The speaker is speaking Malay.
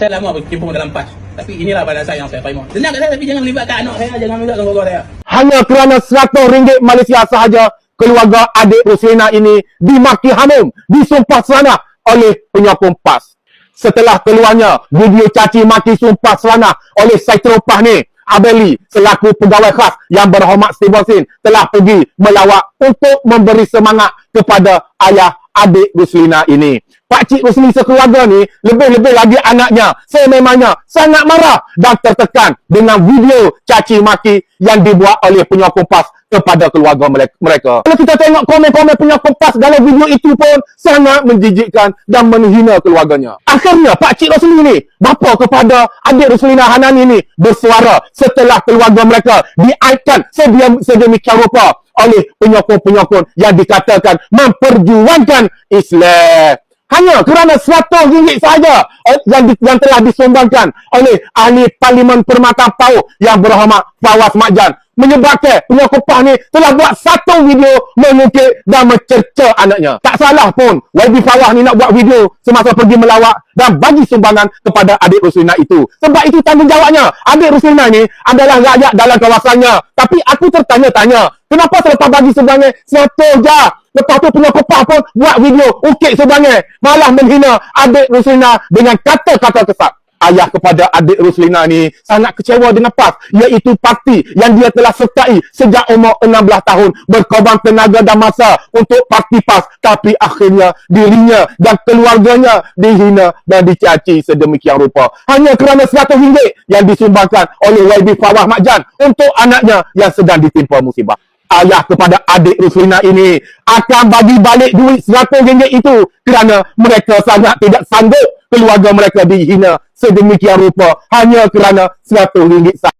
Saya lama berkecimpung dalam PAS. Tapi inilah balasan yang saya terima. Dengar kat saya tapi jangan melibatkan anak saya. Jangan melibatkan keluarga saya. Hanya kerana RM100 Malaysia sahaja, keluarga adik Roslina ini dimaki hamum, disumpah serana oleh penyokong PAS. Setelah keluarnya video caci maki sumpah serana oleh Saitropah ni, Abeli selaku pegawai khas yang berhormat Steve Austin telah pergi melawat untuk memberi semangat kepada ayah adik Ruslina ini. Pak Cik Rusli sekeluarga ni lebih-lebih lagi anaknya sememangnya sangat marah dan tertekan dengan video caci maki yang dibuat oleh penyokong PAS kepada keluarga mereka-. Kalau kita tengok komen-komen penyokong PAS dalam video itu pun sangat menjijikkan dan menghina keluarganya. Akhirnya Pak Cik Rusli ni bapa kepada adik Ruslina Hanani ni bersuara setelah keluarga mereka diaitkan sedemikian rupa oleh penyokong-penyokong yang dikatakan memperjuangkan Islam. Hanya kerana RM100 sahaja eh, yang, di, yang telah disumbangkan oleh ahli Parlimen Permata Pau yang berhormat Fawaz Makjan menyebabkan penyokong PAS ni telah buat satu video mengukir dan mencerca anaknya. Tak salah pun YB Fawaz ni nak buat video semasa pergi melawat dan bagi sumbangan kepada adik Ruslina itu. Sebab itu tanggungjawabnya. Adik Ruslina ni adalah rakyat dalam kawasannya. Tapi aku tertanya-tanya, kenapa selepas bagi sumbangan satu je? Lepas tu PAS pun buat video. Ukir sumbangan. Malah menghina adik Ruslina dengan kata-kata kesat ayah kepada adik Ruslina ni sangat kecewa dengan PAS iaitu parti yang dia telah sertai sejak umur 16 tahun berkorban tenaga dan masa untuk parti PAS. Tapi akhirnya dirinya dan keluarganya dihina dan dicaci sedemikian rupa. Hanya kerana RM100 yang disumbangkan oleh YB Fawaz Makjan untuk anaknya yang sedang ditimpa musibah ayah kepada adik Ruslina ini akan bagi balik duit RM100 itu kerana mereka sangat tidak sanggup keluarga mereka dihina sedemikian rupa hanya kerana RM100 sahaja.